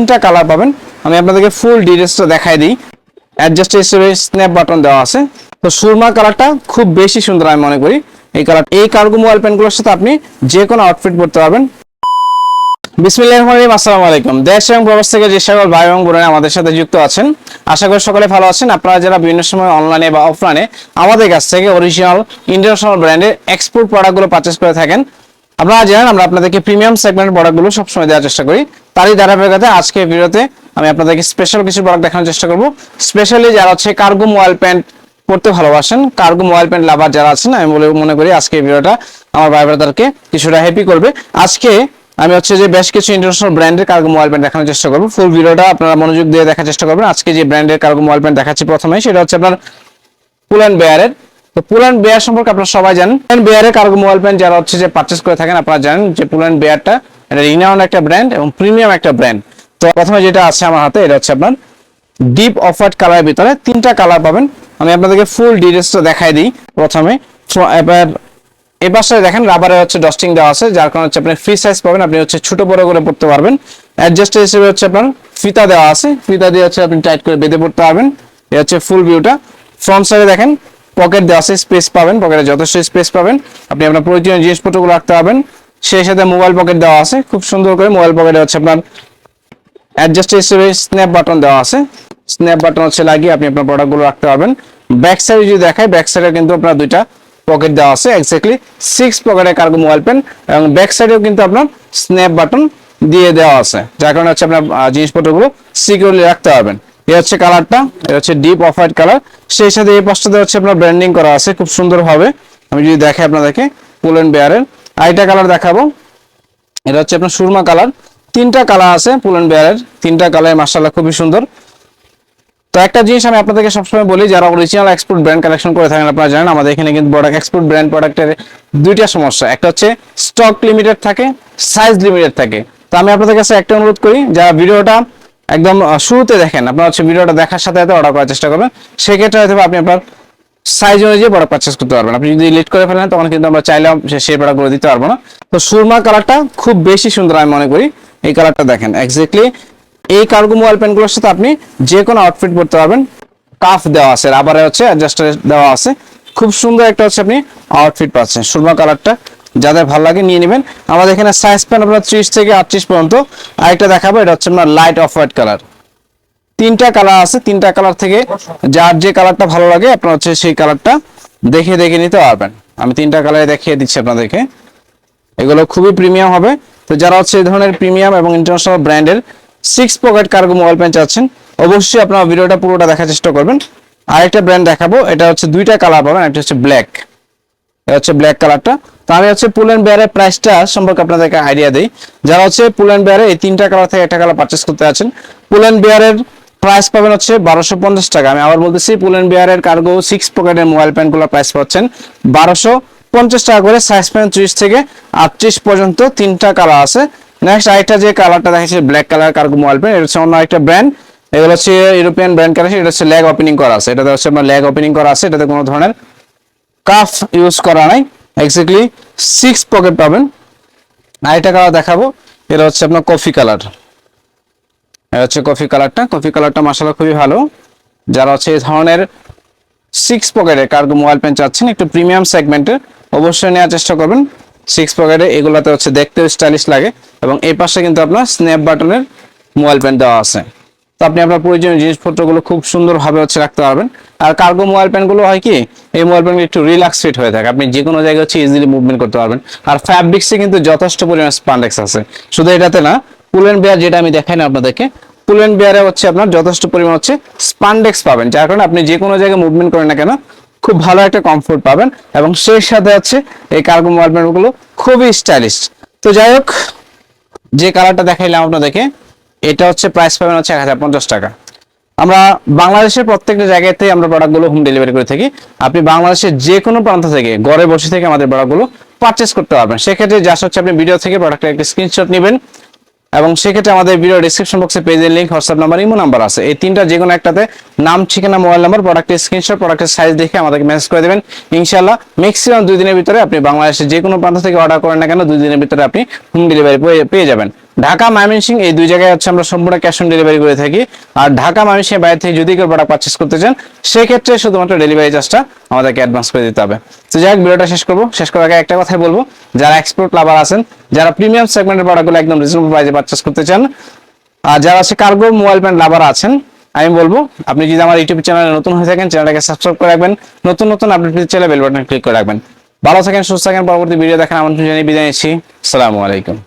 তিনটা কালার পাবেন। আমি আপনাদেরকে ফুল ডিটেলসটা দেখাই দিই। অ্যাডজাস্ট হিসেবে স্ন্যাপ বাটন দেওয়া আছে। তো সুরমা কালারটা খুব বেশি সুন্দর আমি মনে করি। এই কালার এই কার্গো মোবাইল প্যান্টগুলোর সাথে আপনি যে কোনো আউটফিট পরতে পারবেন। রহিম, আসসালামু আলাইকুম। দেশ এবং প্রবাস থেকে যে সকল ভাই এবং বোনেরা আমাদের সাথে যুক্ত আছেন, আশা করি সকলে ভালো আছেন। আপনারা যারা বিভিন্ন সময় অনলাইনে বা অফলাইনে আমাদের কাছ থেকে অরিজিনাল ইন্টারন্যাশনাল ব্র্যান্ডের এক্সপোর্ট প্রোডাক্টগুলো পারচেস করে থাকেন, আপনারা জানেন আমরা আপনাদেরকে প্রিমিয়াম সেগমেন্ট প্রোডাক্টগুলো সবসময় দেওয়ার চেষ্টা করি। তারই ধারাবাহিকতায় আজকে ভিডিওতে আমি আপনাদেরকে স্পেশাল কিছু প্রোডাক্ট দেখানোর চেষ্টা করব। স্পেশালি যারা হচ্ছে কার্গো মোবাইল প্যান্ট পড়তে ভালোবাসেন কার্গো মোবাইল প্যান্ট লাভার যারা আছেন, আমি বলে মনে করি আজকে ভিডিওটা আমার ভাই ব্রাদারকে কিছুটা হ্যাপি করবে। আজকে আমি হচ্ছে যে বেশ কিছু ইন্টারন্যাশনাল ব্র্যান্ডের কার্গো মোবাইল প্যান্ট দেখানোর চেষ্টা করব। ফুল ভিডিওটা আপনারা মনোযোগ দিয়ে দেখার চেষ্টা করবেন। আজকে যে ব্র্যান্ডের কার্গো মোবাইল প্যান্ট দেখাচ্ছি প্রথমে সেটা হচ্ছে আপনার পুল অ্যান্ড বেয়ারের তো পুল অ্যান্ড বেয়ার সম্পর্কে আপনারা সবাই জানেন। পুল বেয়ারের কার্গো মোবাইল প্যান্ট যারা হচ্ছে যে পারচেস করে থাকেন, আপনারা জানেন যে পুল অ্যান্ড বেয়ারটা এটা রিনাউন্ড একটা ব্র্যান্ড এবং প্রিমিয়াম একটা ব্র্যান্ড তো প্রথমে যেটা আছে আমার হাতে, এটা হচ্ছে আপনার ডিপ অফ হোয়াইট কালারের ভিতরে তিনটা কালার পাবেন। আমি আপনাদেরকে ফুল ডিটেলসটা দেখাই দিই প্রথমে। এবার পাশে দেখেন রাবারে হচ্ছে ডস্টিং দেওয়া আছে, যার কারণে হচ্ছে আপনি ফ্রি সাইজ পাবেন, আপনি হচ্ছে ছোট বড় করে পড়তে পারবেন। অ্যাডজাস্ট হিসেবে হচ্ছে আপনার ফিতা দেওয়া আছে, ফিতা দিয়ে হচ্ছে আপনি টাইট করে বেঁধে পড়তে পারবেন। এই হচ্ছে ফুল ভিউটা ফ্রন্ট সাইডে দেখেন পকেট দেওয়া আছে স্পেস পাবেন পকেটে যথেষ্ট স্পেস পাবেন। আপনি আপনার প্রয়োজনীয় জিনিসপত্রগুলো রাখতে পারবেন। সেই সাথে মোবাইল পকেট দেওয়া আছে। খুব সুন্দর করে মোবাইল পকেটে হচ্ছে আপনার অ্যাডজাস্ট হিসেবে স্ন্যাপ বাটন দেওয়া আছে। স্ন্যাপ বাটন হচ্ছে লাগিয়ে আপনি আপনার প্রোডাক্টগুলো রাখতে পারবেন। ব্যাক সাইডে যদি দেখায় ব্যাক সাইডে কিন্তু আপনার দুইটা পকেট দেওয়া আছে এক্স্যাক্টলি সিক্স পকেটে কার্গো মোবাইল পেন এবং ব্যাক সাইডেও কিন্তু আপনার স্ন্যাপ বাটন দিয়ে দেওয়া আছে। যার কারণে হচ্ছে আপনার জিনিসপত্রগুলো সিকিউরলি রাখতে পারবেন। এ হচ্ছে কালারটা এটা হচ্ছে ডিপ অফ হোয়াইট কালার সেই সাথে এই পাশটাতে হচ্ছে আপনার ব্র্যান্ডিং করা আছে, খুব সুন্দরভাবে। আমি যদি দেখাই আপনাদেরকে, পুলেন বেয়ারের আইটা কালার দেখাবো। এটা হচ্ছে আপনার সুরমা কালার তিনটা কালার আছে পুলেন বেয়ারের তিনটা কালার মার্শাল্লাহ খুবই সুন্দর। তো একটা জিনিস আমি আপনাদেরকে সবসময় বলি, যারা অরিজিনাল এক্সপোর্ট ব্র্যান্ড কালেকশন করে থাকেন, আপনারা জানেন আমাদের এখানে কিন্তু প্রোডাক্ট এক্সপোর্ট ব্র্যান্ড প্রোডাক্টের দুইটা সমস্যা। একটা হচ্ছে স্টক লিমিটেড থাকে সাইজ লিমিটেড থাকে। তো আমি আপনাদের কাছে একটা অনুরোধ করি, যারা ভিডিওটা একদম শুরুতে দেখেন, আপনারা হচ্ছে ভিডিওটা দেখার সাথে সাথে অর্ডার করার চেষ্টা করবেন। সেক্ষেত্রে হয়তো আপনি আপনার সাইজ অনুযায়ী বড় পারচেস করতে পারবেন। আপনি যদি লেট করে ফেলেন, তখন কিন্তু আমরা সে- সেই প্রোডাক্টগুলো দিতে পারব না। তো সুরমা কালারটা খুব বেশি সুন্দর আমি মনে করি। এই কালারটা দেখেন এক্স্যাক্টলি এই কার্গো মোবাইল প্যান্টগুলোর সাথে আপনি যে কোনো আউটফিট পরতে পারবেন। কাফ দেওয়া আছে রাবারে হচ্ছে অ্যাডজাস্টার দেওয়া আছে। খুব সুন্দর একটা হচ্ছে আপনি আউটফিট পাচ্ছেন। সুরমা কালারটা যাদের ভালো লাগে নিয়ে নেবেন। আমাদের এখানে সাইজ প্যান আপনার ত্রিশ থেকে আটত্রিশ পর্যন্ত। আরেকটা দেখাবো, এটা হচ্ছে আপনার লাইট অফ হোয়াইট কালার তিনটা কালার আছে, তিনটা কালার থেকে যার যে কালারটা ভালো লাগে, আপনার হচ্ছে সেই কালারটা দেখে দেখে নিতে পারবেন। আমি তিনটা কালারে দেখিয়ে দিচ্ছি আপনাদেরকে। এগুলো খুবই প্রিমিয়াম হবে। তো যারা হচ্ছে এই ধরনের প্রিমিয়াম এবং ইন্টারন্যাশনাল ব্র্যান্ডের six pocket cargo mobile pant চাচ্ছেন, অবশ্যই আপনারা ভিডিওটা পুরোটা দেখার চেষ্টা করবেন। আরেকটা ব্র্যান্ড দেখাবো, এটা হচ্ছে দুইটা কালার পাবেন, একটা হচ্ছে ব্ল্যাক এটা হচ্ছে ব্ল্যাক কালারটা তো আমি হচ্ছে পুল অ্যান্ড বেয়ারের প্রাইসটা সম্পর্কে আপনাদেরকে আইডিয়া দিই। যারা হচ্ছে পুল অ্যান্ড বেয়ারে এই তিনটা কালার থেকে একটা কালার পারচেস করতে আছেন পুল অ্যান্ড বেয়ারের প্রাইস পাবেন হচ্ছে বারোশো পঞ্চাশ টাকা। আমি আবার বলতেছি পুল অ্যান্ড বেয়ারের কার্গো সিক্স পকেটের মোবাইল প্যান্টগুলোর প্রাইস পাচ্ছেন বারোশো পঞ্চাশ টাকা করে সাইজ প্যান্ট ত্রিশ থেকে আটত্রিশ পর্যন্ত তিনটা কালার আছে। নেক্সট আরেকটা যে কালারটা দেখাচ্ছি black colour cargo mobile pant এটা হচ্ছে অন্য একটা ব্র্যান্ড এগুলো হচ্ছে ইউরোপিয়ান ব্র্যান্ড কালেকশন এটা হচ্ছে ল্যাগ ওপেনিং করা আছে। এটাতে হচ্ছে আপনার ল্যাগ ওপেনিং করা আছে, এটাতে কোনো ধরনের কাফ ইউজ করা নাই। এক্স্যাক্টলি সিক্স পকেট পাবেন। আরেকটা কালার দেখাবো, এটা হচ্ছে আপনার কফি কালার হচ্ছে কফি কালারটা। কফি কালারটা মাসালা খুবই ভালো। যারা হচ্ছে এই ধরনের সিক্স পকেটে কার্গো মোবাইল পেন চাচ্ছেন, একটু প্রিমিয়াম সেগমেন্টের অবশ্যই নেওয়ার চেষ্টা করবেন। সিক্স পকেটে এগুলোতে হচ্ছে দেখতেও স্টাইলিশ লাগে এবং এই পাশে কিন্তু আপনার স্ন্যাপ বাটনের মোবাইল পেন দেওয়া আছে। তো আপনি আপনার প্রয়োজনীয় জিনিসপত্রগুলো খুব সুন্দরভাবে হচ্ছে রাখতে পারবেন। আর কার্গো মোবাইল প্যান্টগুলো হয় কি, এই মোবাইল প্যান্ট একটু রিল্যাক্স ফিট হয়ে থাকে। আপনি যে কোনো জায়গায় হচ্ছে ইজিলি মুভমেন্ট করতে পারবেন। আর ফ্যাব্রিক্সে কিন্তু যথেষ্ট পরিমাণ স্পান্ডেক্স আছে। শুধু এটাতে না পুলেন বেয়ার যেটা আমি দেখাই না আপনাদেরকে, পুলেন বেয়ারে হচ্ছে আপনার যথেষ্ট পরিমাণ হচ্ছে স্পান্ডেক্স পাবেন, যার কারণে আপনি যে কোনো জায়গায় মুভমেন্ট করেন না কেন, খুব ভালো একটা কমফোর্ট পাবেন এবং সেই সাথে হচ্ছে এই কার্গো প্যান্টগুলো খুবই স্টাইলিশ তো যাই হোক, যে কালারটা দেখাইলাম আপনাদেরকে, এটা হচ্ছে প্রাইস পাবেন হচ্ছে এক হাজার পঞ্চাশ টাকা। আমরা বাংলাদেশের প্রত্যেকটা জায়গাতে আমরা প্রোডাক্টগুলো হোম ডেলিভারি করে থাকি। আপনি বাংলাদেশের যে কোনো প্রান্ত থেকে, ঘরে বসে থেকে আমাদের প্রোডাক্টগুলো পারচেস করতে পারবেন। সেক্ষেত্রে যা হচ্ছে আপনি ভিডিও থেকে প্রোডাক্টের একটা স্ক্রিনশট নেবেন। এবং সেক্ষেত্রে আমাদের ভিডিও ডিসক্রিপশন বক্সে পেজের link WhatsApp number imo number আছে। এই তিনটা যে কোনো একটাতে নাম, ঠিকানা মোবাইল নাম্বার প্রোডাক্টের স্ক্রিনশট প্রোডাক্টের সাইজ দেখে আমাদেরকে মেসেজ করে দেবেন। ইনশাল্লাহ ম্যাক্সিমাম দুই দিনের ভিতরে আপনি বাংলাদেশের যে কোনো প্রান্ত থেকে অর্ডার করেন না কেন, দুই দিনের ভিতরে আপনি হোম ডেলিভারি পেয়ে যাবেন। ঢাকা ময়মনসিং এই দুই জায়গায় হচ্ছে আমরা সম্পূর্ণ ক্যাশ অন ডেলিভারি করে থাকি। আর ঢাকা ময়মনসিং বাইরে থেকে যদি কেউ প্রোডাক্ট পারচেস করতে চান, সেক্ষেত্রে শুধুমাত্র ডেলিভারি চার্জটা আমাদেরকে অ্যাডভান্স করে দিতে হবে। তো যাই হোক, ভিডিওটা শেষ করব। শেষ করার আগে একটা কথাই বলব, যারা এক্সপোর্ট লাভার আছেন, যারা প্রিমিয়াম সেগমেন্টের প্রোডাক্টগুলো একদম রিজনেবল প্রাইসে পারচেস করতে চান, আর যারা আছে কার্গো মোবাইল প্যান্ট লাভার আছেন, আমি বলব, আপনি যদি আমার ইউটিউব চ্যানেলে নতুন হয়ে থাকেন চ্যানেলটাকে সাবস্ক্রাইব করে রাখবেন, নতুন নতুন আপডেট পেতে চাইলে বেল বাটন ক্লিক করে রাখবেন। ভালো থাকেন, সুস্থ থাকেন, পরবর্তী ভিডিও দেখেন আমন্ত্রণ জানিয়ে বিদায় নিচ্ছি। আসসালামু আলাইকুম।